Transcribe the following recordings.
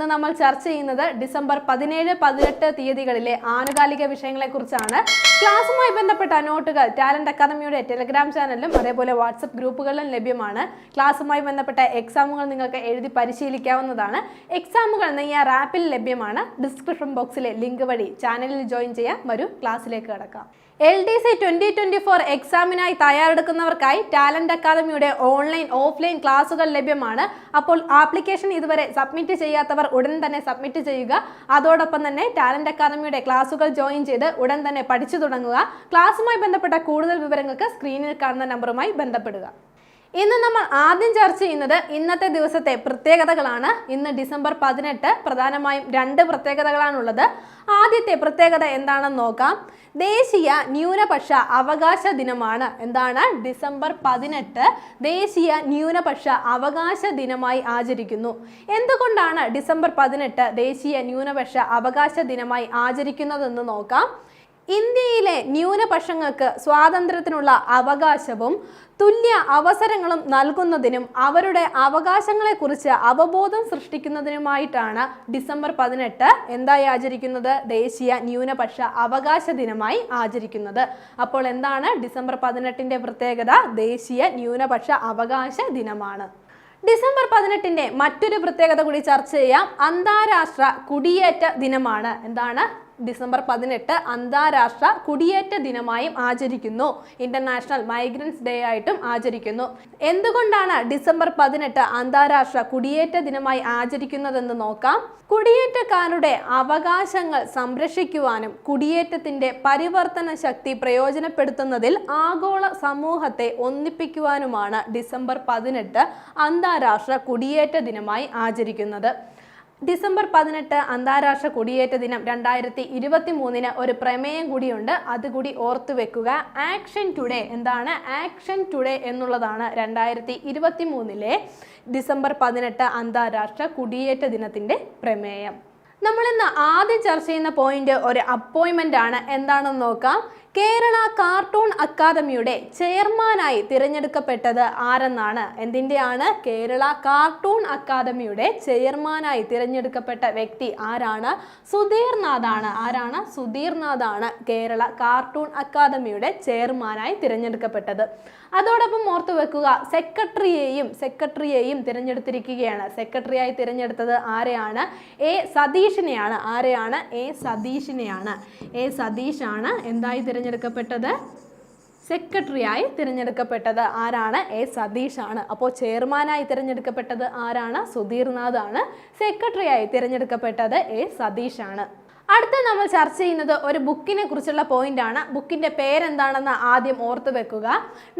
ഇന്ന് നമ്മൾ ചർച്ച ചെയ്യുന്നത് ഡിസംബർ പതിനേഴ് പതിനെട്ട് തീയതികളിലെ ആനുകാലിക വിഷയങ്ങളെക്കുറിച്ചാണ്. ക്ലാസ്സുമായി ബന്ധപ്പെട്ട നോട്ടുകൾ ടാലന്റ് അക്കാദമിയുടെ ടെലഗ്രാം ചാനലിലും അതേപോലെ വാട്സപ്പ് ഗ്രൂപ്പുകളിലും ലഭ്യമാണ്. ക്ലാസ്സുമായി ബന്ധപ്പെട്ട എക്സാമുകൾ നിങ്ങൾക്ക് എഴുതി പരിശീലിക്കാവുന്നതാണ്. എക്സാമുകൾ നെയ്യാർ ആപ്പിൽ ലഭ്യമാണ്. ഡിസ്ക്രിപ്ഷൻ ബോക്സിലെ ലിങ്ക് വഴി ചാനലിൽ ജോയിൻ ചെയ്യാം വരും. ക്ലാസ്സിലേക്ക് കടക്കാം. L D C twenty twenty four എക്സാമിനായി തയ്യാറെടുക്കുന്നവർക്കായി ടാലന്റ് അക്കാദമിയുടെ ഓൺലൈൻ ഓഫ്ലൈൻ ക്ലാസുകൾ ലഭ്യമാണ്. അപ്പോൾ ആപ്ലിക്കേഷൻ ഇതുവരെ സബ്മിറ്റ് ചെയ്യാത്തവർ ഉടൻ തന്നെ സബ്മിറ്റ് ചെയ്യുക. അതോടൊപ്പം തന്നെ ടാലന്റ് അക്കാദമിയുടെ ക്ലാസുകൾ ജോയിൻ ചെയ്ത് ഉടൻ തന്നെ പഠിച്ചു തുടങ്ങുക. ക്ലാസുമായി ബന്ധപ്പെട്ട കൂടുതൽ വിവരങ്ങൾക്ക് സ്ക്രീനിൽ കാണുന്ന നമ്പറുമായി ബന്ധപ്പെടുക. ഇന്ന് നമ്മൾ ആദ്യം ചർച്ച ചെയ്യുന്നത് ഇന്നത്തെ ദിവസത്തെ പ്രത്യേകതകളാണ്. ഇന്ന് ഡിസംബർ പതിനെട്ട് പ്രധാനമായും രണ്ട് പ്രത്യേകതകളാണുള്ളത്. ആദ്യത്തെ പ്രത്യേകത എന്താണെന്ന് നോക്കാം. ദേശീയ ന്യൂനപക്ഷ അവകാശ ദിനമാണ്. എന്താണ്? ഡിസംബർ പതിനെട്ട് ദേശീയ ന്യൂനപക്ഷ അവകാശ ദിനമായി ആചരിക്കുന്നു. എന്തുകൊണ്ടാണ് ഡിസംബർ പതിനെട്ട് ദേശീയ ന്യൂനപക്ഷ അവകാശ ദിനമായി ആചരിക്കുന്നതെന്ന് നോക്കാം. ഇന്ത്യയിലെ ന്യൂനപക്ഷങ്ങൾക്ക് സ്വാതന്ത്ര്യത്തിനുള്ള അവകാശവും തുല്യ അവസരങ്ങളും നൽകുന്നതിനും അവരുടെ അവകാശങ്ങളെക്കുറിച്ച് അവബോധം സൃഷ്ടിക്കുന്നതിനുമായിട്ടാണ് ഡിസംബർ പതിനെട്ട് എന്തായി ആചരിക്കുന്നത്? ദേശീയ ന്യൂനപക്ഷ അവകാശ ദിനമായി ആചരിക്കുന്നത്. അപ്പോൾ എന്താണ് ഡിസംബർ പതിനെട്ടിന്റെ പ്രത്യേകത? ദേശീയ ന്യൂനപക്ഷ അവകാശ ദിനമാണ്. ഡിസംബർ പതിനെട്ടിന്റെ മറ്റൊരു പ്രത്യേകത കൂടി ചർച്ച ചെയ്യാം. അന്താരാഷ്ട്ര കുടിയേറ്റ ദിനമാണ്. എന്താണ്? ഡിസംബർ പതിനെട്ട് അന്താരാഷ്ട്ര കുടിയേറ്റ ദിനമായും ആചരിക്കുന്നു. ഇന്റർനാഷണൽ മൈഗ്രൻസ് ഡേ ആയിട്ടും ആചരിക്കുന്നു. എന്തുകൊണ്ടാണ് ഡിസംബർ പതിനെട്ട് അന്താരാഷ്ട്ര കുടിയേറ്റ ദിനമായി ആചരിക്കുന്നതെന്ന് നോക്കാം. കുടിയേറ്റക്കാരുടെ അവകാശങ്ങൾ സംരക്ഷിക്കുവാനും കുടിയേറ്റത്തിന്റെ പരിവർത്തന ശക്തി പ്രയോജനപ്പെടുത്തുന്നതിൽ ആഗോള സമൂഹത്തെ ഒന്നിപ്പിക്കുവാനുമാണ് ഡിസംബർ പതിനെട്ട് അന്താരാഷ്ട്ര കുടിയേറ്റ ദിനമായി ആചരിക്കുന്നത്. ഡിസംബർ പതിനെട്ട് അന്താരാഷ്ട്ര കുടിയേറ്റ ദിനം രണ്ടായിരത്തി ഇരുപത്തി മൂന്നിന് ഒരു പ്രമേയം കൂടിയുണ്ട്. അതുകൂടി ഓർത്തു വെക്കുക. ആക്ഷൻ ടുഡേ എന്താണ്? ആക്ഷൻ ടുഡേ എന്നുള്ളതാണ് രണ്ടായിരത്തി ഇരുപത്തി മൂന്നിലെ ഡിസംബർ പതിനെട്ട് അന്താരാഷ്ട്ര കുടിയേറ്റ ദിനത്തിന്റെ പ്രമേയം. നമ്മൾ ഇന്ന് ആദ്യം ചർച്ച ചെയ്യുന്ന പോയിന്റ് ഒരു അപ്പോയിൻമെന്റ് ആണ്. എന്താണെന്ന് നോക്കാം. കേരള കാർട്ടൂൺ അക്കാദമിയുടെ ചെയർമാനായി തിരഞ്ഞെടുക്കപ്പെട്ടത് ആരെന്നാണ്? എന്തിന്റെയാണ് കേരള കാർട്ടൂൺ അക്കാദമിയുടെ ചെയർമാനായി തിരഞ്ഞെടുക്കപ്പെട്ട വ്യക്തി ആരാണ്? സുധീർ നാഥാണ് ആരാണ്? സുധീർ നാഥാണ് കേരള കാർട്ടൂൺ അക്കാദമിയുടെ ചെയർമാനായി തിരഞ്ഞെടുക്കപ്പെട്ടത്. അതോടൊപ്പം ഓർത്തു വെക്കുക സെക്രട്ടറിയെയും സെക്രട്ടറിയെയും തിരഞ്ഞെടുത്തിരിക്കുകയാണ്. സെക്രട്ടറിയായി തിരഞ്ഞെടുത്തത് ആരെയാണ്? എ സതീഷിനെയാണ്. ആരെയാണ്? എ സതീഷിനെയാണ്. എ സതീഷാണ്. എന്തായി തിരഞ്ഞെടുക്കപ്പെട്ടത്? സെക്രട്ടറിയായി തിരഞ്ഞെടുക്കപ്പെട്ടത് ആരാണ്? എ സതീഷാണ്. അപ്പോൾ ചെയർമാനായി തിരഞ്ഞെടുക്കപ്പെട്ടത് ആരാണ്? സുധീർനാഥാണ്. സെക്രട്ടറിയായി തിരഞ്ഞെടുക്കപ്പെട്ടത് എ സതീഷാണ്. അടുത്ത നമ്മൾ ചർച്ച ചെയ്യുന്നത് ഒരു ബുക്കിനെ കുറിച്ചുള്ള പോയിന്റ് ആണ്. ബുക്കിന്റെ പേരെന്താണെന്ന് ആദ്യം ഓർത്തു വെക്കുക.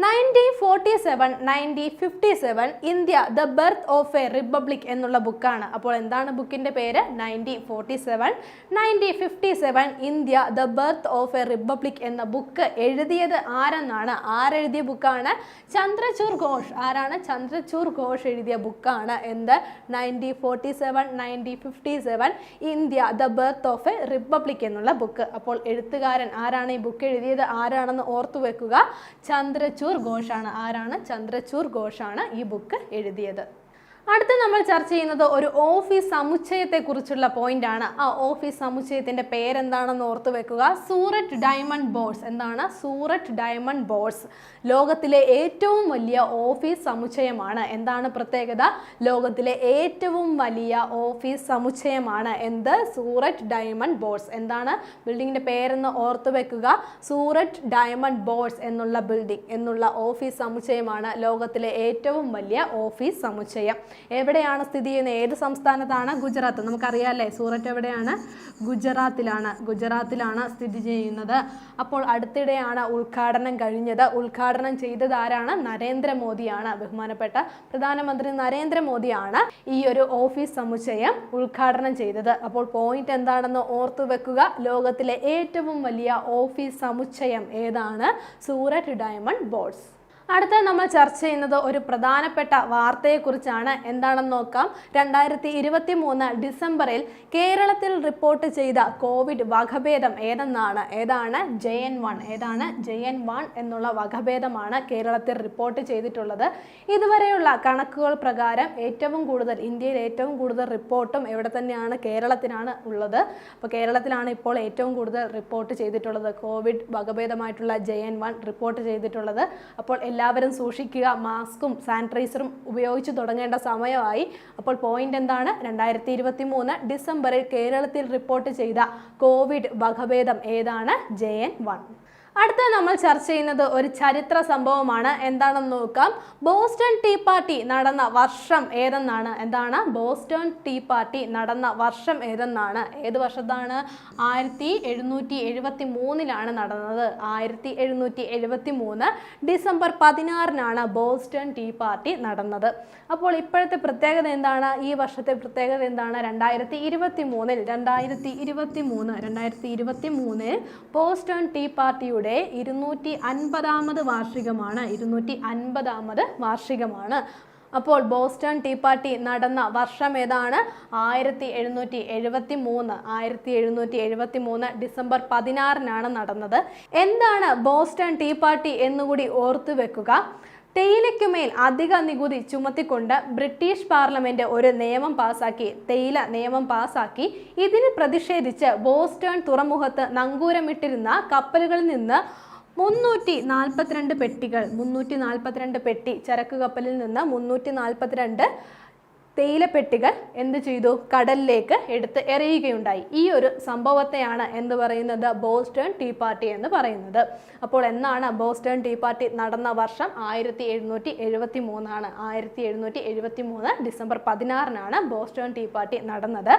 Nineteen forty seven nineteen fifty seven India the birth of a republic എന്നുള്ള ബുക്കാണ് അപ്പോൾ എന്താണ് ബുക്കിന്റെ പേര്? Nineteen forty seven nineteen fifty seven India the birth of a republic എന്ന ബുക്ക് എഴുതിയത് ആരെന്നാണ്? ആരെഴുതിയ ബുക്കാണ് ചന്ദ്രചൂർ ഘോഷ്. ആരാണ്? ചന്ദ്രചൂർ ഘോഷ് എഴുതിയ ബുക്കാണ് എന്ത്? Nineteen forty seven nineteen fifty seven India the birth of a republic എന്നുള്ള ബുക്ക് അപ്പോൾ എഴുത്തുകാരൻ ആരാണ്? ഈ ബുക്ക് എഴുതിയത് ആരാണെന്ന് ഓർത്തു വെക്കുക. ചന്ദ്രചൂർ ഘോഷാണ്. ആരാണ്? ചന്ദ്രചൂർ ഘോഷാണ് ഈ ബുക്ക് എഴുതിയത്. അടുത്ത നമ്മൾ ചർച്ച ചെയ്യുന്നത് ഒരു ഓഫീസ് സമുച്ചയത്തെ കുറിച്ചുള്ള പോയിന്റ് ആണ്. ആ ഓഫീസ് സമുച്ചയത്തിന്റെ പേരെന്താണെന്ന് ഓർത്തു വെക്കുക. സൂററ്റ് ഡയമണ്ട് ബോർഡ്സ് എന്താണ്? സൂററ്റ് ഡയമണ്ട് ബോർഡ്സ് ലോകത്തിലെ ഏറ്റവും വലിയ ഓഫീസ് സമുച്ചയമാണ്. എന്താണ് പ്രത്യേകത? ലോകത്തിലെ ഏറ്റവും വലിയ ഓഫീസ് സമുച്ചയമാണ് എന്ത്? സൂററ്റ് ഡയമണ്ട് ബോർഡ്സ് എന്താണ്? ബിൽഡിങ്ങിന്റെ പേരെന്ന് ഓർത്തു വെക്കുക. സൂററ്റ് ഡയമണ്ട് ബോർഡ്സ് എന്നുള്ള ബിൽഡിംഗ് എന്നുള്ള ഓഫീസ് സമുച്ചയമാണ് ലോകത്തിലെ ഏറ്റവും വലിയ ഓഫീസ് സമുച്ചയം. എവിടെയാണ് സ്ഥിതി ചെയ്യുന്നത്? ഏത് സംസ്ഥാനത്താണ് ഗുജറാത്ത്? നമുക്കറിയാമല്ലേ സൂററ്റ് എവിടെയാണ്? ഗുജറാത്തിലാണ്. ഗുജറാത്തിലാണ് സ്ഥിതി ചെയ്യുന്നത്. അപ്പോൾ അടുത്തിടെയാണ് ഉദ്ഘാടനം കഴിഞ്ഞത്. ഉദ്ഘാടനം ചെയ്തത് ആരാണ്? നരേന്ദ്രമോദിയാണ്. ബഹുമാനപ്പെട്ട പ്രധാനമന്ത്രി നരേന്ദ്രമോദിയാണ് ഈ ഒരു ഓഫീസ് സമുച്ചയം ഉദ്ഘാടനം ചെയ്തത്. അപ്പോൾ പോയിന്റ് എന്താണെന്ന് ഓർത്തു വെക്കുക. ലോകത്തിലെ ഏറ്റവും വലിയ ഓഫീസ് സമുച്ചയം ഏതാണ്? Surat diamond boards. അടുത്ത നമ്മൾ ചർച്ച ചെയ്യുന്നത് ഒരു പ്രധാനപ്പെട്ട വാർത്തയെക്കുറിച്ചാണ്. എന്താണെന്ന് നോക്കാം. രണ്ടായിരത്തി ഇരുപത്തി മൂന്ന് ഡിസംബറിൽ കേരളത്തിൽ റിപ്പോർട്ട് ചെയ്ത കോവിഡ് വകഭേദം ഏതെന്നാണ്? ഏതാണ്? J N one. ഏതാണ്? ജെ എൻ വൺ എന്നുള്ള വകഭേദമാണ് കേരളത്തിൽ റിപ്പോർട്ട് ചെയ്തിട്ടുള്ളത്. ഇതുവരെയുള്ള കണക്കുകൾ പ്രകാരം ഏറ്റവും കൂടുതൽ ഇന്ത്യയിൽ ഏറ്റവും കൂടുതൽ റിപ്പോർട്ടും എവിടെ തന്നെയാണ്? കേരളത്തിനാണ് ഉള്ളത്. അപ്പോൾ കേരളത്തിലാണ് ഇപ്പോൾ ഏറ്റവും കൂടുതൽ റിപ്പോർട്ട് ചെയ്തിട്ടുള്ളത്. കോവിഡ് വകഭേദമായിട്ടുള്ള ജെ എൻ വൺ റിപ്പോർട്ട് ചെയ്തിട്ടുള്ളത്. അപ്പോൾ എല്ലാവരും സൂക്ഷിക്കുക മാസ്കും സാനിറ്റൈസറും ഉപയോഗിച്ച് തുടങ്ങേണ്ട സമയമായി. അപ്പോൾ പോയിന്റ് എന്താണ്? രണ്ടായിരത്തി ഇരുപത്തി മൂന്ന് ഡിസംബറിൽ കേരളത്തിൽ റിപ്പോർട്ട് ചെയ്ത കോവിഡ് വകഭേദം ഏതാണ്? ജെ എൻ വൺ അടുത്ത നമ്മൾ ചർച്ച ചെയ്യുന്നത് ഒരു ചരിത്ര സംഭവമാണ്. എന്താണെന്ന് നോക്കാം. ബോസ്റ്റൺ ടീ പാർട്ടി നടന്ന വർഷം ഏതെന്നാണ്? എന്താണ്? ബോസ്റ്റൺ ടീ പാർട്ടി നടന്ന വർഷം ഏതെന്നാണ്? ഏത് വർഷത്താണ്? ആയിരത്തി എഴുന്നൂറ്റി എഴുപത്തി മൂന്നിലാണ് നടന്നത്. ആയിരത്തി എഴുന്നൂറ്റി എഴുപത്തി മൂന്ന് ഡിസംബർ പതിനാറിനാണ് ബോസ്റ്റൺ ടീ പാർട്ടി നടന്നത്. അപ്പോൾ ഇപ്പോഴത്തെ പ്രത്യേകത എന്താണ്? ഈ വർഷത്തെ പ്രത്യേകത എന്താണ്? രണ്ടായിരത്തി ഇരുപത്തി മൂന്നിൽ രണ്ടായിരത്തി ഇരുപത്തി മൂന്ന് രണ്ടായിരത്തി ഇരുപത്തി മൂന്നിൽ ബോസ്റ്റൺ ടീ പാർട്ടിയുടെ ഇരുന്നൂറ്റി അൻപതാമത് വാർഷികമാണ്. ഇരുന്നൂറ്റി അൻപതാമത് വാർഷികമാണ്. അപ്പോൾ ബോസ്റ്റൺ ടീ പാർട്ടി നടന്ന വർഷം ഏതാണ്? ആയിരത്തി എഴുന്നൂറ്റി എഴുപത്തി മൂന്ന് ആയിരത്തി എഴുന്നൂറ്റി എഴുപത്തി മൂന്ന് ഡിസംബർ പതിനാറിനാണ് നടന്നത്. എന്താണ് ബോസ്റ്റൺ ടീ പാർട്ടി എന്നുകൂടി ഓർത്തു വെക്കുക തേയിലയ്ക്കുമേൽ അധിക നികുതി ചുമത്തിക്കൊണ്ട് ബ്രിട്ടീഷ് പാർലമെന്റ് ഒരു നിയമം പാസാക്കി. തേയില നിയമം പാസാക്കി. ഇതിന് പ്രതിഷേധിച്ച് ബോസ്റ്റൺ തുറമുഖത്ത് നങ്കൂരമിട്ടിരുന്ന കപ്പലുകളിൽ നിന്ന് മുന്നൂറ്റി നാൽപ്പത്തിരണ്ട് പെട്ടികൾ മുന്നൂറ്റി നാൽപ്പത്തിരണ്ട് പെട്ടി ചരക്ക് കപ്പലിൽ നിന്ന് മുന്നൂറ്റി നാൽപ്പത്തിരണ്ട് തേയിലപ്പെട്ടികൾ എന്ത് ചെയ്തു? കടലിലേക്ക് എടുത്ത് എറിയുകയുണ്ടായി. ഈ ഒരു സംഭവത്തെയാണ് എന്ന് പറയുന്നത്? ബോസ്റ്റേൺ ടീ പാർട്ടി എന്ന് പറയുന്നത്. അപ്പോൾ എന്നാണ് ബോസ്റ്റേൺ ടീ പാർട്ടി നടന്ന വർഷം? ആയിരത്തി എഴുന്നൂറ്റി എഴുപത്തി മൂന്നാണ് ആയിരത്തി എഴുന്നൂറ്റി എഴുപത്തി മൂന്ന് ഡിസംബർ പതിനാറിനാണ് ബോസ്റ്റേൺ ടീ പാർട്ടി നടന്നത്.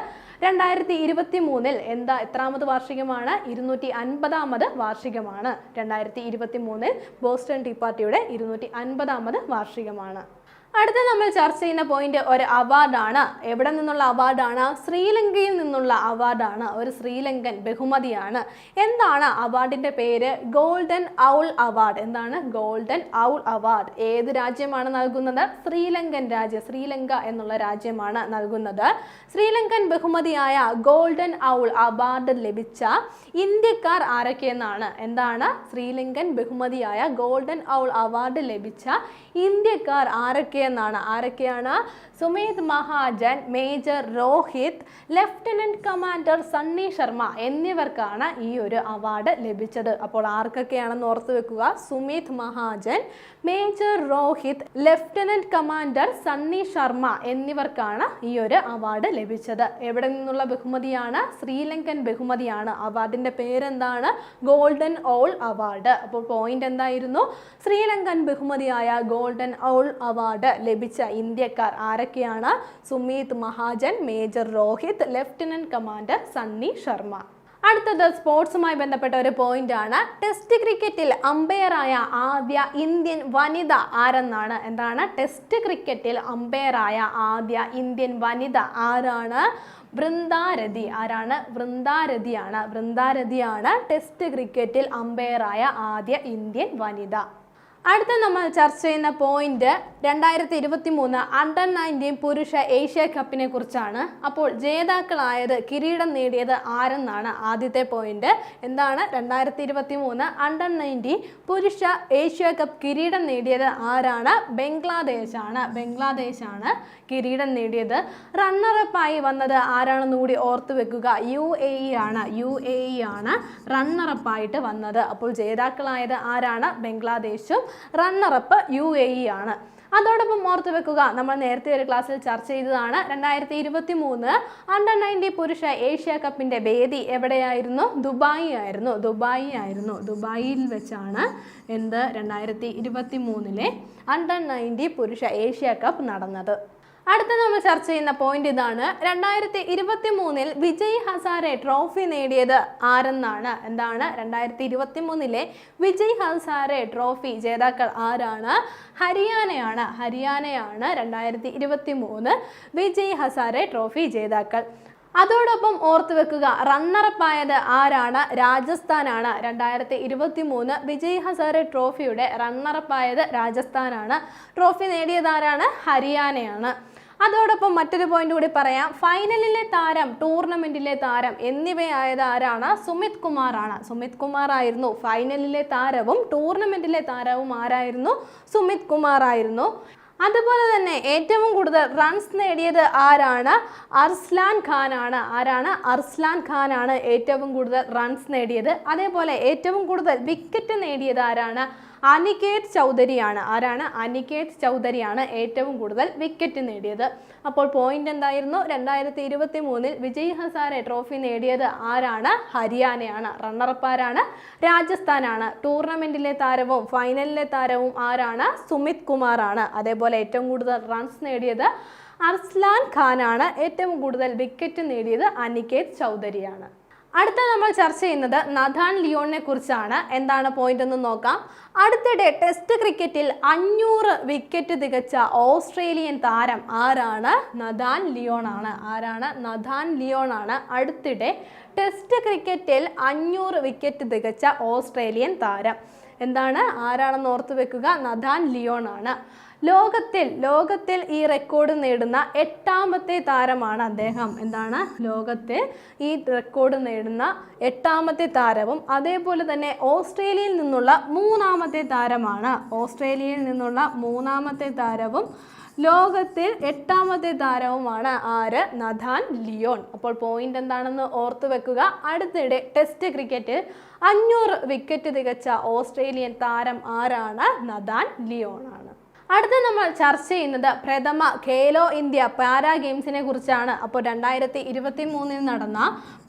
രണ്ടായിരത്തി ഇരുപത്തി മൂന്നിൽ എന്താ എത്രാമത് വാർഷികമാണ്? ഇരുന്നൂറ്റി അൻപതാമത് വാർഷികമാണ്. രണ്ടായിരത്തി ഇരുപത്തി മൂന്നിൽ ബോസ്റ്റൺ ടീ പാർട്ടിയുടെ ഇരുന്നൂറ്റി അൻപതാമത് വാർഷികമാണ്. അടുത്ത നമ്മൾ ചർച്ച ചെയ്യുന്ന പോയിന്റ് ഒരു അവാർഡാണ് എവിടെ നിന്നുള്ള അവാർഡാണ് ശ്രീലങ്കയിൽ നിന്നുള്ള അവാർഡാണ് ഒരു ശ്രീലങ്കൻ ബഹുമതിയാണ്. എന്താണ് അവാർഡിന്റെ പേര്? ഗോൾഡൻ ഔൾ അവാർഡ് എന്താണ്? ഗോൾഡൻ ഔൾ അവാർഡ് ഏത് രാജ്യമാണ് നൽകുന്നത്? ശ്രീലങ്കൻ രാജ്യം. ശ്രീലങ്ക എന്നുള്ള രാജ്യമാണ് നൽകുന്നത്. ശ്രീലങ്കൻ ബഹുമതിയായ ഗോൾഡൻ ഔൾ അവാർഡ് ലഭിച്ച ഇന്ത്യക്കാർ ആരൊക്കെയെന്നാണ്? എന്താണ്? ശ്രീലങ്കൻ ബഹുമതിയായ ഗോൾഡൻ ഔൾ അവാർഡ് ലഭിച്ച ഇന്ത്യക്കാർ ആരൊക്കെയെന്നാണ് ആരൊക്കെയാണ് Sumeet Mahajan major Rohit lieutenant commander Sunny Sharma എന്നിവർക്കാണ് ഈ ഒരു അവാർഡ് ലഭിച്ചത്. അപ്പോൾ ആർക്കൊക്കെയാണെന്ന് ഓർത്തു വെക്കുക? Sumeet Mahajan major Rohit lieutenant commander Sunny Sharma എന്നിവർക്കാണ് ഈ ഒരു അവാർഡ് ലഭിച്ചത്. എവിടെ നിന്നുള്ള ബഹുമതിയാണ്? ശ്രീലങ്കൻ ബഹുമതിയാണ്. അവാർഡിന്റെ പേരെന്താണ്? Golden owl award. അപ്പോൾ പോയിന്റ് എന്തായിരുന്നു? ശ്രീലങ്കൻ ബഹുമതിയായ ഗോൾഡൻ ഓൾ അവാർഡ് ലഭിച്ച ഇന്ത്യക്കാർ ആരൊക്കെയാണ്? Sumeet Mahajan major Rohit lieutenant commander Sunny Sharma. അടുത്തത് സ്പോർട്സുമായി ബന്ധപ്പെട്ട ഒരു പോയിന്റ് ആണ്. ടെസ്റ്റ് ക്രിക്കറ്റിൽ അമ്പയറായ ആദ്യ ഇന്ത്യൻ വനിത ആരെന്നാണ്? എന്താണ്? ടെസ്റ്റ് ക്രിക്കറ്റിൽ അമ്പയറായ ആദ്യ ഇന്ത്യൻ വനിത ആരാണ്? വൃന്ദാരതി. ആരാണ്? വൃന്ദാരതിയാണ്. വൃന്ദാരതിയാണ് ടെസ്റ്റ് ക്രിക്കറ്റിൽ അമ്പയറായ ആദ്യ ഇന്ത്യൻ വനിത. അടുത്ത നമ്മൾ ചർച്ച ചെയ്യുന്ന പോയിന്റ് രണ്ടായിരത്തി ഇരുപത്തി മൂന്ന് അണ്ടർ നയന്റീൻ പുരുഷ ഏഷ്യ കപ്പിനെ കുറിച്ചാണ്. അപ്പോൾ ജേതാക്കളായത് കിരീടം നേടിയത് ആരെന്നാണ് ആദ്യത്തെ പോയിന്റ് എന്താണ് രണ്ടായിരത്തി ഇരുപത്തി മൂന്ന് അണ്ടർ നയന്റീൻ പുരുഷ ഏഷ്യ കപ്പ് കിരീടം നേടിയത് ആരാണ്? ബംഗ്ലാദേശാണ്. ബംഗ്ലാദേശാണ് കിരീടം നേടിയത്. റണ്ണറപ്പായി വന്നത് ആരാണെന്ന് കൂടി ഓർത്തു വെക്കുക. യു എ ഇ ആണ്. യു എ ഇ ആണ് റണ്ണറപ്പായിട്ട് വന്നത്. അപ്പോൾ ജേതാക്കളായത് ആരാണ്? ബംഗ്ലാദേശും runner up U A E ആണ്. അതോടൊപ്പം ഓർത്തു വെക്കുക നമ്മൾ നേരത്തെ ഒരു ക്ലാസ്സിൽ ചർച്ച ചെയ്തതാണ് രണ്ടായിരത്തി ഇരുപത്തി മൂന്ന് അണ്ടർ നയന്റി പുരുഷ ഏഷ്യ കപ്പിന്റെ വേദി എവിടെയായിരുന്നു? ദുബായി ആയിരുന്നു. ദുബായി ആയിരുന്നു. ദുബായിൽ വെച്ചാണ് എന്ത്? രണ്ടായിരത്തി ഇരുപത്തി മൂന്നിലെ അണ്ടർ നയന്റി പുരുഷ ഏഷ്യ കപ്പ് നടന്നത്. അടുത്ത നമ്മൾ ചർച്ച ചെയ്യുന്ന പോയിന്റ് ഇതാണ്. രണ്ടായിരത്തി ഇരുപത്തി മൂന്നിൽ വിജയ് ഹസാരെ ട്രോഫി നേടിയത് ആരെന്നാണ്? എന്താണ്? രണ്ടായിരത്തി ഇരുപത്തി മൂന്നിലെ വിജയ് ഹസാരെ ട്രോഫി ജേതാക്കൾ ആരാണ്? ഹരിയാനയാണ്. ഹരിയാനയാണ് രണ്ടായിരത്തി ഇരുപത്തി മൂന്ന് വിജയ് ഹസാരെ ട്രോഫി ജേതാക്കൾ. അതോടൊപ്പം ഓർത്തു വെക്കുക റണ്ണറപ്പായത് ആരാണ്? രാജസ്ഥാനാണ്. രണ്ടായിരത്തി ഇരുപത്തി മൂന്ന് വിജയ് ഹസാരെ ട്രോഫിയുടെ റണ്ണറപ്പായത് രാജസ്ഥാനാണ്. ട്രോഫി നേടിയതാരാണ് ഹരിയാനയാണ്. അതോടൊപ്പം മറ്റൊരു പോയിന്റ് കൂടി പറയാം. ഫൈനലിലെ താരം ടൂർണമെന്റിലെ താരം എന്നിവയായത് ആരാണ്? സുമിത് കുമാർ ആണ് സുമിത് കുമാർ ആയിരുന്നു ഫൈനലിലെ താരവും ടൂർണമെന്റിലെ താരവും ആരായിരുന്നു? സുമിത് കുമാർ ആയിരുന്നു അതുപോലെ തന്നെ ഏറ്റവും കൂടുതൽ റൺസ് നേടിയത് ആരാണ്? അർസ്ലാൻ ഖാൻ ആണ് ആരാണ്? അർസ്ലാൻ ഖാൻ ആണ് ഏറ്റവും കൂടുതൽ റൺസ് നേടിയത്. അതേപോലെ ഏറ്റവും കൂടുതൽ വിക്കറ്റ് നേടിയത് ആരാണ്? അനികേത് ചൗധരിയാണ്. ആരാണ്? അനികേത് ചൗധരിയാണ് ഏറ്റവും കൂടുതൽ വിക്കറ്റ് നേടിയത്. അപ്പോൾ പോയിന്റ് എന്തായിരുന്നു? രണ്ടായിരത്തി ഇരുപത്തി മൂന്നിൽ വിജയ് ഹസാരെ ട്രോഫി നേടിയത് ആരാണ്? ഹരിയാനയാണ്. റണ്ണറപ്പ് ആരാണ്? രാജസ്ഥാനാണ്. ടൂർണമെന്റിലെ താരവും ഫൈനലിലെ താരവും ആരാണ്? സുമിത് കുമാർ ആണ് അതേപോലെ ഏറ്റവും കൂടുതൽ റൺസ് നേടിയത് അർസ്ലാൻ ഖാനാണ്. ഏറ്റവും കൂടുതൽ വിക്കറ്റ് നേടിയത് അനികേത് ചൗധരിയാണ്. അടുത്ത നമ്മൾ ചർച്ച ചെയ്യുന്നത് നഥാൻ ലിയോണിനെ കുറിച്ചാണ്. എന്താണ് പോയിന്റ് എന്ന് നോക്കാം. അടുത്തിടെ ടെസ്റ്റ് ക്രിക്കറ്റിൽ അഞ്ഞൂറ് വിക്കറ്റ് തികച്ച ഓസ്ട്രേലിയൻ താരം ആരാണ്? നഥാൻ ലിയോണാണ് ആരാണ്? നഥാൻ ലിയോണാണ് അടുത്തിടെ ടെസ്റ്റ് ക്രിക്കറ്റിൽ അഞ്ഞൂറ് വിക്കറ്റ് തികച്ച ഓസ്ട്രേലിയൻ താരം. എന്താണ്? ആരാണെന്ന് ഓർത്തു വെക്കുക. നഥാൻ ലിയോൺ ആണ്. ലോകത്തിൽ ലോകത്തിൽ ഈ റെക്കോർഡ് നേടുന്ന എട്ടാമത്തെ താരമാണ് അദ്ദേഹം. എന്താണ്? ലോകത്തിൽ ഈ റെക്കോർഡ് നേടുന്ന എട്ടാമത്തെ താരവും അതേപോലെ തന്നെ ഓസ്ട്രേലിയയിൽ നിന്നുള്ള മൂന്നാമത്തെ താരമാണ്. ഓസ്ട്രേലിയയിൽ നിന്നുള്ള മൂന്നാമത്തെ താരവും ലോകത്തിൽ എട്ടാമത്തെ താരവുമാണ് ആര്? Nathan Lyon. അപ്പോൾ പോയിന്റ് എന്താണെന്ന് ഓർത്തു വെക്കുക. അടുത്തിടെ ടെസ്റ്റ് ക്രിക്കറ്റിൽ അഞ്ഞൂറ് വിക്കറ്റ് തികച്ച ഓസ്ട്രേലിയൻ താരം ആരാണ്? നഥാൻ ലിയോൺ അടുത്ത നമ്മൾ ചർച്ച ചെയ്യുന്നത് പ്രഥമ ഖേലോ ഇന്ത്യ പാരാ ഗെയിംസിനെ കുറിച്ചാണ്. അപ്പോൾ രണ്ടായിരത്തി ഇരുപത്തി മൂന്നിൽ നടന്ന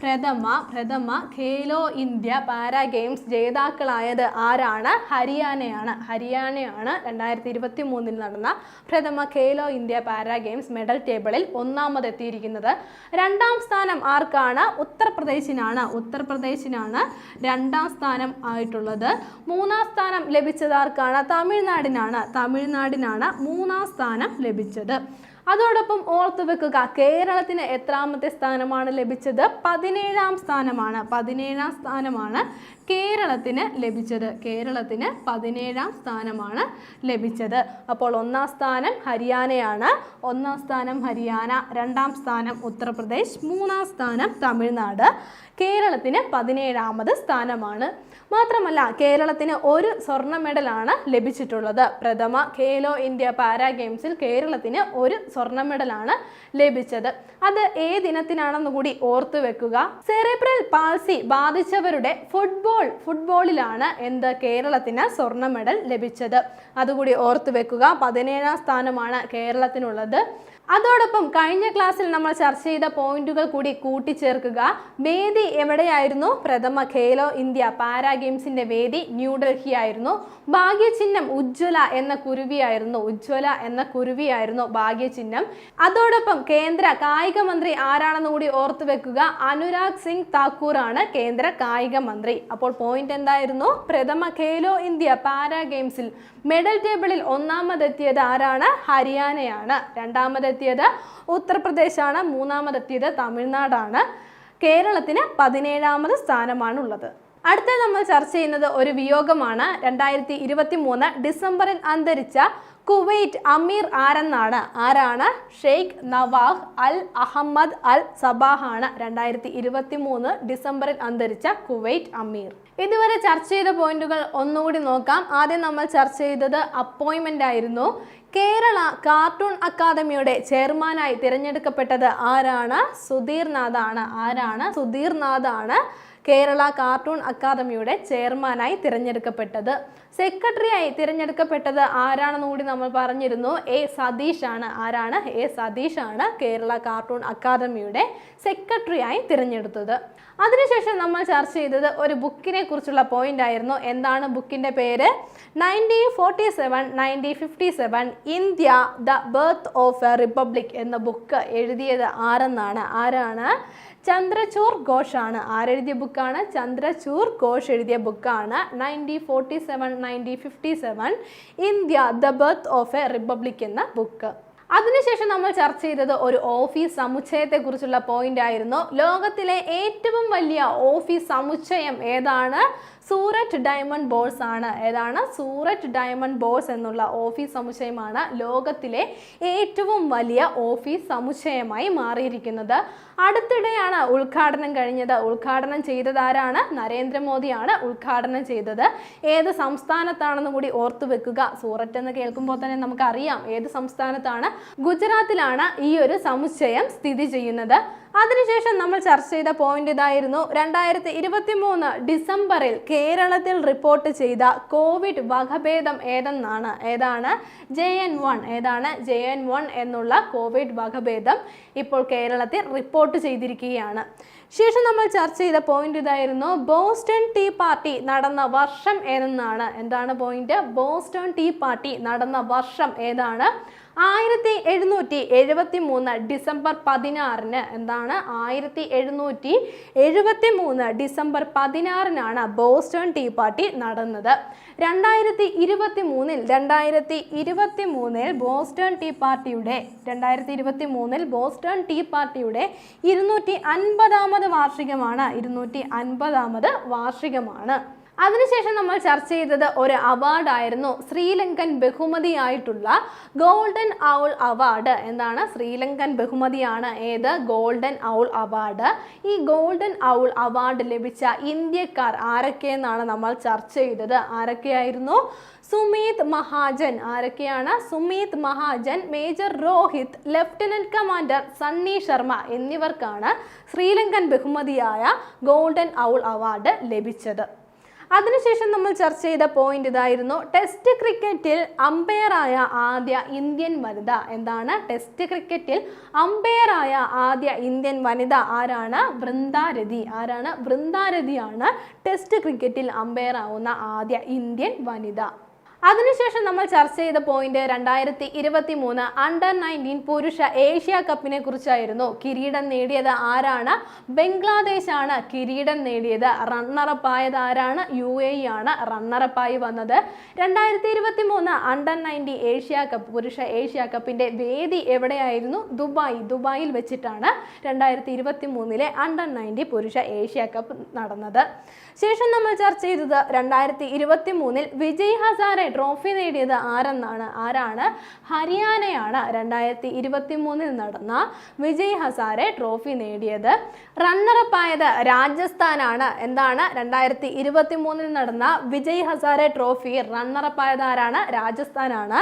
പ്രഥമ പ്രഥമ ഖേലോ ഇന്ത്യ പാരാ ഗെയിംസ് ജേതാക്കളായത് ആരാണ്? ഹരിയാനയാണ്. ഹരിയാനയാണ് രണ്ടായിരത്തി ഇരുപത്തി മൂന്നിൽ നടന്ന പ്രഥമ Khelo India para games medal ടേബിളിൽ ഒന്നാമതെത്തിയിരിക്കുന്നത്. രണ്ടാം സ്ഥാനം ആർക്കാണ്? ഉത്തർപ്രദേശിനാണ്. ഉത്തർപ്രദേശിനാണ് രണ്ടാം സ്ഥാനം ആയിട്ടുള്ളത്. മൂന്നാം സ്ഥാനം ലഭിച്ചത് ആർക്കാണ്? തമിഴ്നാടിനാണ്. തമിഴ്നാടിനാണ് മൂന്നാം സ്ഥാനം ലഭിച്ചത്. അതോടൊപ്പം ഓർത്തു വെക്കുക കേരളത്തിന് എത്രാമത്തെ സ്ഥാനമാണ് ലഭിച്ചത്? പതിനേഴാം സ്ഥാനമാണ്. പതിനേഴാം സ്ഥാനമാണ് കേരളത്തിന് ലഭിച്ചത്. കേരളത്തിന് പതിനേഴാം സ്ഥാനമാണ് ലഭിച്ചത്. അപ്പോൾ ഒന്നാം സ്ഥാനം ഹരിയാനയാണ്. ഒന്നാം സ്ഥാനം ഹരിയാന രണ്ടാം സ്ഥാനം ഉത്തർപ്രദേശ് മൂന്നാം സ്ഥാനം തമിഴ്നാട്. കേരളത്തിന് പതിനേഴാമത് സ്ഥാനമാണ്. മാത്രമല്ല കേരളത്തിന് ഒരു സ്വർണ മെഡലാണ് ലഭിച്ചിട്ടുള്ളത്. പ്രഥമ ഖേലോ ഇന്ത്യ പാരാ ഗെയിംസിൽ കേരളത്തിന് ഒരു സ്വർണ മെഡലാണ് ലഭിച്ചത്. അത് ഏതിനത്തിനാണെന്ന് കൂടി ഓർത്തു വെക്കുക. സെറിബ്രൽ പാൾസി ബാധിച്ചവരുടെ ഫുട്ബോൾ ഫുട്ബോളിലാണ് എന്ത് കേരളത്തിന് സ്വർണ മെഡൽ ലഭിച്ചത്. അതുകൂടി ഓർത്തു വെക്കുക. പതിനേഴാം സ്ഥാനമാണ് കേരളത്തിനുള്ളത്. അതോടൊപ്പം കഴിഞ്ഞ ക്ലാസ്സിൽ നമ്മൾ ചർച്ച ചെയ്ത പോയിന്റുകൾ കൂടി കൂട്ടിച്ചേർക്കുക. വേദി എവിടെയായിരുന്നു? പ്രഥമ ഖേലോ ഇന്ത്യ പാരാ ഗെയിംസിന്റെ വേദി ന്യൂഡൽഹി ആയിരുന്നു ഭാഗ്യചിഹ്നം ഉജ്ജ്വല എന്ന കുരുവിയായിരുന്നു. ഉജ്ജ്വല എന്ന കുരുവിയായിരുന്നു ഭാഗ്യചിഹ്നം. അതോടൊപ്പം കേന്ദ്ര കായിക മന്ത്രി ആരാണെന്ന് കൂടി ഓർത്തു വെക്കുക. അനുരാഗ് സിംഗ് താക്കൂർ ആണ് കേന്ദ്ര കായിക മന്ത്രി. അപ്പോൾ പോയിന്റ് എന്തായിരുന്നു? പ്രഥമ ഖേലോ ഇന്ത്യ പാരാ ഗെയിംസിൽ മെഡൽ ടേബിളിൽ ഒന്നാമതെത്തിയത് ആരാണ്? ഹരിയാനയാണ്. രണ്ടാമതെത്തിയത് ഉത്തർപ്രദേശാണ്. മൂന്നാമതെത്തിയത് തമിഴ്നാടാണ്. കേരളത്തിന് പതിനേഴാമത് സ്ഥാനമാണുള്ളത്. അടുത്ത നമ്മൾ ചർച്ച ചെയ്യുന്നത് ഒരു വിയോഗമാണ്. രണ്ടായിരത്തി ഇരുപത്തി മൂന്ന് ഡിസംബറിൽ അന്തരിച്ച കുവൈറ്റ് അമീർ ആരെന്നാണ്? ആരാണ്? ഷെയ്ഖ് നവാഹ് അൽ അഹമ്മദ് അൽ സബാഹാണ് രണ്ടായിരത്തി ഇരുപത്തി മൂന്ന് ഡിസംബറിൽ അന്തരിച്ച കുവൈറ്റ് അമീർ. ഇതുവരെ ചർച്ച ചെയ്ത പോയിന്റുകൾ ഒന്നുകൂടി നോക്കാം. ആദ്യം നമ്മൾ ചർച്ച ചെയ്തത് അപ്പോയിൻമെന്റ് ആയിരുന്നു. കേരള കാർട്ടൂൺ അക്കാദമിയുടെ ചെയർമാനായി തിരഞ്ഞെടുക്കപ്പെട്ടത് ആരാണ്? സുധീർ നാഥാണ്. ആരാണ്? സുധീർ നാഥാണ് കേരള കാർട്ടൂൺ അക്കാദമിയുടെ ചെയർമാനായി തിരഞ്ഞെടുക്കപ്പെട്ടത്. സെക്രട്ടറിയായി തിരഞ്ഞെടുക്കപ്പെട്ടത് ആരാണെന്ന് കൂടി നമ്മൾ പറഞ്ഞിരുന്നു. എ സതീഷ് ആണ് ആരാണ്? എ സതീഷ് ആണ് കേരള കാർട്ടൂൺ അക്കാദമിയുടെ സെക്രട്ടറിയായി തിരഞ്ഞെടുത്തത്. അതിനുശേഷം നമ്മൾ ചർച്ച ചെയ്തത് ഒരു ബുക്കിനെ കുറിച്ചുള്ള പോയിന്റ് ആയിരുന്നു. എന്താണ് ബുക്കിന്റെ പേര്? Nineteen forty seven nineteen fifty seven India the birth of a republic എന്ന ബുക്ക് എഴുതിയത് ആരെന്നാണ്? ആരാണ്? ചന്ദ്രചൂർ ഘോഷാണ്. ആരെഴുതിയ ബുക്കാണ് ചന്ദ്രചൂർ ഘോഷ് എഴുതിയ ബുക്കാണ് nineteen forty seven nineteen fifty seven India the birth of a republic എന്ന ബുക്ക് അതിനുശേഷം നമ്മൾ ചർച്ച ചെയ്തത് ഒരു ഓഫീസ് സമുച്ചയത്തെ കുറിച്ചുള്ള പോയിന്റ് ആയിരുന്നു. ലോകത്തിലെ ഏറ്റവും വലിയ ഓഫീസ് സമുച്ചയം ഏതാണ്? സൂററ്റ് ഡയമണ്ട് ബോൾസ് ആണ്. ഏതാണ്? സൂററ്റ് ഡയമണ്ട് ബോൾസ് എന്നുള്ള ഓഫീസ് സമുച്ചയമാണ് ലോകത്തിലെ ഏറ്റവും വലിയ ഓഫീസ് സമുച്ചയമായി മാറിയിരിക്കുന്നത്. അടുത്തിടെയാണ് ഉദ്ഘാടനം കഴിഞ്ഞത്. ഉദ്ഘാടനം ചെയ്തതാരാണ് നരേന്ദ്രമോദിയാണ് ഉദ്ഘാടനം ചെയ്തത്. ഏത് സംസ്ഥാനത്താണെന്ന് കൂടി ഓർത്തു വെക്കുക. സൂററ്റ് എന്ന് കേൾക്കുമ്പോൾ തന്നെ നമുക്കറിയാം ഏത് സംസ്ഥാനത്താണ് ഗുജറാത്തിലാണ് ഈ ഒരു സമുച്ചയം സ്ഥിതി ചെയ്യുന്നത്. അതിനുശേഷം നമ്മൾ ചർച്ച ചെയ്ത പോയിന്റ് ഇതായിരുന്നു. രണ്ടായിരത്തി ഇരുപത്തി മൂന്ന് ഡിസംബറിൽ കേരളത്തിൽ റിപ്പോർട്ട് ചെയ്ത കോവിഡ് വകഭേദം ഏതെന്നാണ്? ഏതാണ്? ജെ എൻ വൺ ഏതാണ്? ജെ എൻ വൺ എന്നുള്ള കോവിഡ് വകഭേദം ഇപ്പോൾ കേരളത്തിൽ റിപ്പോർട്ട് ചെയ്തിരിക്കുകയാണ്. ശേഷം നമ്മൾ ചർച്ച ചെയ്ത പോയിന്റ് ഇതായിരുന്നു. ബോസ്റ്റൺ ടീ പാർട്ടി നടന്ന വർഷം ഏതെന്നാണ്? എന്താണ് പോയിന്റ് ബോസ്റ്റൺ ടീ പാർട്ടി നടന്ന വർഷം ഏതാണ്? ആയിരത്തി എഴുന്നൂറ്റി എഴുപത്തി മൂന്ന് ഡിസംബർ പതിനാറിന് എന്താണ്? ആയിരത്തി എഴുന്നൂറ്റി എഴുപത്തി മൂന്ന് ഡിസംബർ പതിനാറിനാണ് ബോസ്റ്റൺ ടീ പാർട്ടി നടന്നത്. രണ്ടായിരത്തി ഇരുപത്തി മൂന്നിൽ രണ്ടായിരത്തി ഇരുപത്തി മൂന്നിൽ ബോസ്റ്റൺ ടീ പാർട്ടിയുടെ രണ്ടായിരത്തി ഇരുപത്തി മൂന്നിൽ ബോസ്റ്റൺ ടീ പാർട്ടിയുടെ ഇരുന്നൂറ്റി അൻപതാമത് വാർഷികമാണ്. ഇരുന്നൂറ്റി അൻപതാമത് വാർഷികമാണ്. അതിനുശേഷം നമ്മൾ ചർച്ച ചെയ്തത് ഒരു അവാർഡായിരുന്നു ശ്രീലങ്കൻ ബഹുമതിയായിട്ടുള്ള ഗോൾഡൻ ഔൾ അവാർഡ്. എന്താണ്? ശ്രീലങ്കൻ ബഹുമതിയാണ് ഏത്? Golden owl award. ഈ ഗോൾഡൻ ഔൾ അവാർഡ് ലഭിച്ച ഇന്ത്യക്കാർ ആരൊക്കെയെന്നാണ് നമ്മൾ ചർച്ച ചെയ്തത്. ആരൊക്കെയായിരുന്നു? സുമീത് മഹാജൻ. ആരൊക്കെയാണ്? Sumeet Mahajan major Rohit lieutenant commander Sunny Sharma എന്നിവർക്കാണ് ശ്രീലങ്കൻ ബഹുമതിയായ ഗോൾഡൻ ഔൾ അവാർഡ് ലഭിച്ചത്. അതിനുശേഷം നമ്മൾ ചർച്ച ചെയ്ത പോയിന്റ് ഇതായിരുന്നു. ടെസ്റ്റ് ക്രിക്കറ്റിൽ അമ്പയറായ ആദ്യ ഇന്ത്യൻ വനിത എന്താണ്? ടെസ്റ്റ് ക്രിക്കറ്റിൽ അമ്പയറായ ആദ്യ ഇന്ത്യൻ വനിത ആരാണ്? വൃന്ദാരതി. ആരാണ്? വൃന്ദാരതിയാണ് ടെസ്റ്റ് ക്രിക്കറ്റിൽ അമ്പയർ ആവുന്ന ആദ്യ ഇന്ത്യൻ വനിത. അതിനുശേഷം നമ്മൾ ചർച്ച ചെയ്ത പോയിന്റ് രണ്ടായിരത്തി ഇരുപത്തി മൂന്ന് അണ്ടർ നയന്റീൻ പുരുഷ ഏഷ്യ കപ്പിനെ കുറിച്ചായിരുന്നു. കിരീടം നേടിയത് ആരാണ്? ബംഗ്ലാദേശ് ആണ് കിരീടം നേടിയത് റണ്ണറപ്പ് ആയത് ആരാണ്? യു എ ആണ് റണ്ണറപ്പായി വന്നത്. രണ്ടായിരത്തി ഇരുപത്തി മൂന്ന് അണ്ടർ നയന്റീൻ ഏഷ്യ കപ്പ് പുരുഷ ഏഷ്യ കപ്പിന്റെ വേദി എവിടെയായിരുന്നു? ദുബായ്. ദുബായിൽ വെച്ചിട്ടാണ് രണ്ടായിരത്തി ഇരുപത്തി മൂന്നിലെ അണ്ടർ നയന്റി പുരുഷ ഏഷ്യ കപ്പ് നടന്നത്. ശേഷം നമ്മൾ ചർച്ച ചെയ്തത് രണ്ടായിരത്തി ഇരുപത്തി മൂന്നിൽ വിജയ് ഹസാരെ ട്രോഫി നേടിയത് ആരെന്നാണ്? ആരാണ്? ഹരിയാനയാണ് രണ്ടായിരത്തി ഇരുപത്തി മൂന്നിൽ നടന്ന വിജയ് ഹസാരെ ട്രോഫി നേടിയത്. റണ്ണറപ്പ് ആയത് രാജസ്ഥാനാണ്. എന്താണ്? രണ്ടായിരത്തി ഇരുപത്തി മൂന്നിൽ നടന്ന വിജയ് ഹസാരെ ട്രോഫി റണ്ണറപ്പ് ആയത് ആരാണ്? രാജസ്ഥാനാണ്.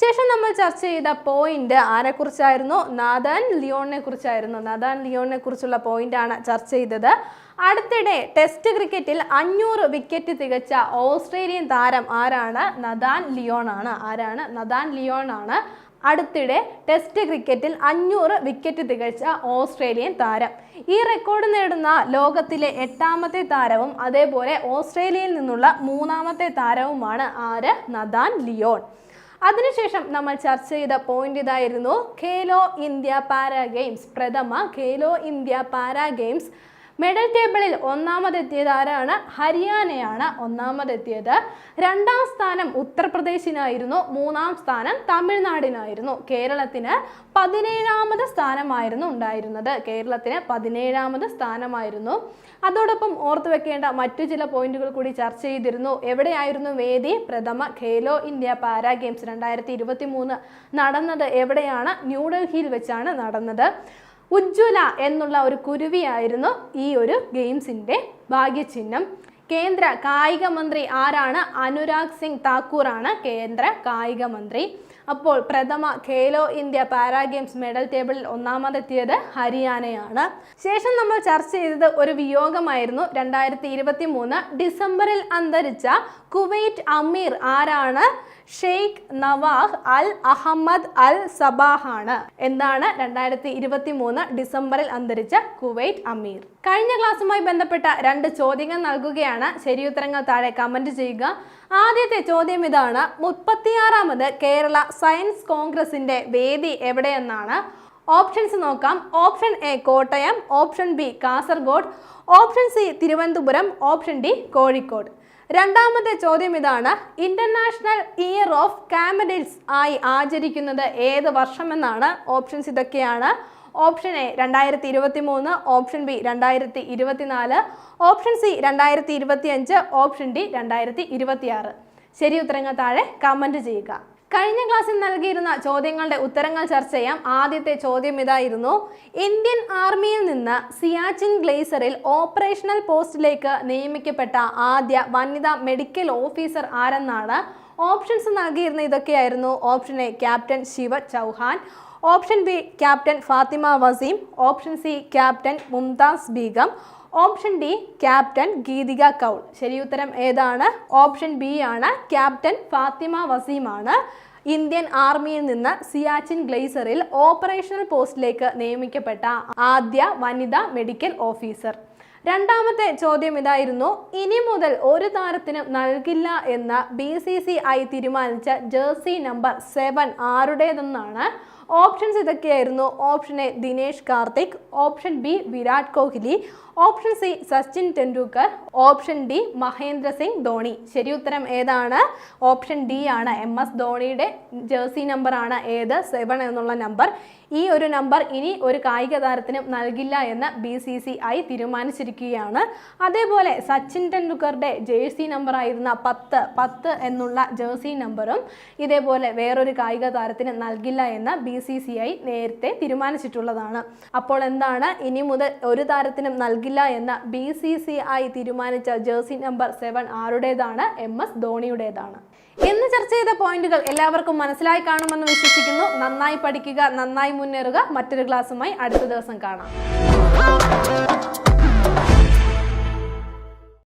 ശേഷം നമ്മൾ ചർച്ച ചെയ്ത പോയിന്റ് ആരെക്കുറിച്ചായിരുന്നു നാദാൻ ലിയോണിനെ കുറിച്ചായിരുന്നു. നാദാൻ ലിയോണിനെ കുറിച്ചുള്ള പോയിന്റ് ആണ് ചർച്ച ചെയ്തത്. അടുത്തിടെ ടെസ്റ്റ് ക്രിക്കറ്റിൽ അഞ്ഞൂറ് വിക്കറ്റ് തികച്ച ഓസ്ട്രേലിയൻ താരം ആരാണ്? നദാൻ ലിയോൺ ആണ്. ആരാണ്? നദാൻ ലിയോൺ ആണ്. അടുത്തിടെ ടെസ്റ്റ് ക്രിക്കറ്റിൽ അഞ്ഞൂറ് വിക്കറ്റ് തികച്ച ഓസ്ട്രേലിയൻ താരം. ഈ റെക്കോർഡ് നേടുന്ന ലോകത്തിലെ എട്ടാമത്തെ താരവും അതേപോലെ ഓസ്ട്രേലിയയിൽ നിന്നുള്ള മൂന്നാമത്തെ താരവുമാണ് ആര്? Nathan Lyon. അതിനുശേഷം നമ്മൾ ചർച്ച ചെയ്ത പോയിന്റ് ഇതായിരുന്നു ഖേലോ ഇന്ത്യ പാരാ ഗെയിംസ് പ്രഥമ Khelo India para games medal ടേബിളിൽ ഒന്നാമതെത്തിയത് ആരാണ്? ഹരിയാനയാണ് ഒന്നാമതെത്തിയത്. രണ്ടാം സ്ഥാനം ഉത്തർപ്രദേശിനായിരുന്നു. മൂന്നാം സ്ഥാനം തമിഴ്നാടിനായിരുന്നു. കേരളത്തിന് പതിനേഴാമത് സ്ഥാനമായിരുന്നു ഉണ്ടായിരുന്നത്. കേരളത്തിന് പതിനേഴാമത് സ്ഥാനമായിരുന്നു. അതോടൊപ്പം ഓർത്തു വെക്കേണ്ട മറ്റു ചില പോയിന്റുകൾ കൂടി ചർച്ച ചെയ്തിരുന്നു. എവിടെയായിരുന്നു വേദി? പ്രഥമ ഖേലോ ഇന്ത്യ പാരാ ഗെയിംസ് രണ്ടായിരത്തി ഇരുപത്തി മൂന്ന് നടന്നത് എവിടെയാണ്? ന്യൂഡൽഹിയിൽ വെച്ചാണ് നടന്നത്. ഉജ്ജ്വല എന്നുള്ള ഒരു കുരുവിയായിരുന്നു ഈ ഒരു ഗെയിംസിന്റെ ഭാഗ്യചിഹ്നം. കേന്ദ്ര കായിക മന്ത്രി ആരാണ്? അനുരാഗ് സിംഗ് താക്കൂറാണ് കേന്ദ്ര കായിക മന്ത്രി. അപ്പോൾ പ്രഥമ Khelo India para games medal ടേബിളിൽ ഒന്നാമതെത്തിയത് ഹരിയാനയാണ്. ശേഷം നമ്മൾ ചർച്ച ചെയ്തത് ഒരു വിയോഗമായിരുന്നു. രണ്ടായിരത്തി ഡിസംബറിൽ അന്തരിച്ച കുവൈറ്റ് അമീർ ആരാണ്? ഷെയ്ഖ് നവാഹ് അൽ അഹമ്മദ് അൽ സബാഹാണ് എന്നാണ് രണ്ടായിരത്തി ഇരുപത്തി മൂന്ന് ഡിസംബറിൽ അന്തരിച്ച കുവൈറ്റ് അമീർ. കഴിഞ്ഞ ക്ലാസ്സുമായി ബന്ധപ്പെട്ട രണ്ട് ചോദ്യങ്ങൾ നൽകുകയാണ്. ശരിയുത്തരങ്ങൾ താഴെ കമന്റ് ചെയ്യുക. ആദ്യത്തെ ചോദ്യം ഇതാണ്. മുപ്പത്തിയാറാമത് കേരള സയൻസ് കോൺഗ്രസിന്റെ വേദി എവിടെയെന്നാണ്? ഓപ്ഷൻസ് നോക്കാം. Option A Kottayam option B Kasaragod option C Thiruvananthapuram option D Kozhikode. രണ്ടാമത്തെ ചോദ്യം ഇതാണ്. ഇന്റർനാഷണൽ ഇയർ ഓഫ് കാമഡിൽസ് ആയി ആചരിക്കുന്നത് ഏത് വർഷമെന്നാണ്? ഓപ്ഷൻസ് ഇതൊക്കെയാണ്. ഓപ്ഷൻ എ രണ്ടായിരത്തി ഇരുപത്തി മൂന്ന് ഓപ്ഷൻ ബി രണ്ടായിരത്തി ഇരുപത്തിനാല് ഓപ്ഷൻ സി രണ്ടായിരത്തി ഇരുപത്തി അഞ്ച് ഓപ്ഷൻ ഡി രണ്ടായിരത്തി ഇരുപത്തിയാറ് ശരി ഉത്തരങ്ങൾ താഴെ കമന്റ് ചെയ്യുക. കഴിഞ്ഞ ക്ലാസ്സിൽ നൽകിയിരുന്ന ചോദ്യങ്ങളുടെ ഉത്തരങ്ങൾ ചർച്ച ചെയ്യാം. ആദ്യത്തെ ചോദ്യം ഇതായിരുന്നു. ഇന്ത്യൻ ആർമിയിൽ നിന്ന് സിയാച്ചിൻ ഗ്ലേസറിൽ ഓപ്പറേഷണൽ പോസ്റ്റിലേക്ക് നിയമിക്കപ്പെട്ട ആദ്യ വനിതാ മെഡിക്കൽ ഓഫീസർ ആരെന്നാണ്? ഓപ്ഷൻസ് നൽകിയിരുന്ന ഇതൊക്കെയായിരുന്നു. Option A captain Shiva Chauhan. Option B captain Fatima Wasim. Option C captain Mumtaz Begum. Option D captain Geetika Kaul. ശരി ഉത്തരം ഏതാണ്? ഓപ്ഷൻ ബി ആണ് ക്യാപ്റ്റൻ ഫാത്തിമ വസീമാണ് ഇന്ത്യൻ ആർമിയിൽ നിന്ന് സിയാച്ചിൻ ഗ്ലേസറിൽ ഓപ്പറേഷണൽ പോസ്റ്റിലേക്ക് നിയമിക്കപ്പെട്ട ആദ്യ വനിതാ മെഡിക്കൽ ഓഫീസർ. രണ്ടാമത്തെ ചോദ്യം ഇതായിരുന്നു ഇനി മുതൽ ഒരു താരത്തിനും നൽകില്ല എന്ന് ബി തീരുമാനിച്ച ജേഴ്സി നമ്പർ സെവൻ ആരുടേതെന്നാണ്? ഓപ്ഷൻസ് ഇതൊക്കെയായിരുന്നു. Option A Dinesh Karthik option B Virat Kohli option C Sachin Tendulkar option D Mahendra Singh Dhoni ശരി ഉത്തരം ഏതാണ്? ഓപ്ഷൻ ഡി ആണ്. എം എസ് ധോണിയുടെ ജേഴ്സി നമ്പർ ആണ് ഏത്? സെവൻ എന്നുള്ള നമ്പർ ഈ ഒരു നമ്പർ ഇനി ഒരു കായിക താരത്തിനും നൽകില്ല എന്ന് ബി സി സി ഐ തീരുമാനിച്ചിരിക്കുകയാണ്. അതേപോലെ സച്ചിൻ ടെണ്ടുൽക്കറുടെ ജേഴ്സി നമ്പർ ആയിരുന്ന പത്ത് പത്ത് എന്നുള്ള ജേഴ്സി നമ്പറും ഇതേപോലെ വേറൊരു കായിക താരത്തിന് നൽകില്ല എന്ന് ബി സി സി ഐ നേരത്തെ തീരുമാനിച്ചിട്ടുള്ളതാണ്. അപ്പോൾ എന്താണ്? ഇനി മുതൽ ഒരു താരത്തിനും നൽകില്ല എന്ന ബി സി സി ഐ തീരുമാനിച്ച ജേഴ്സി നമ്പർ സെവൻ ആരുടേതാണ്? എം എസ് ധോണിയുടേതാണ്. ഇന്ന് ചർച്ച ചെയ്ത പോയിന്റുകൾ എല്ലാവർക്കും മനസ്സിലായി കാണുമെന്ന് വിശ്വസിക്കുന്നു. നന്നായി പഠിക്കുക നന്നായി മുന്നേറുക. മറ്റൊരു ക്ലാസ്സുമായി അടുത്ത ദിവസം കാണാം.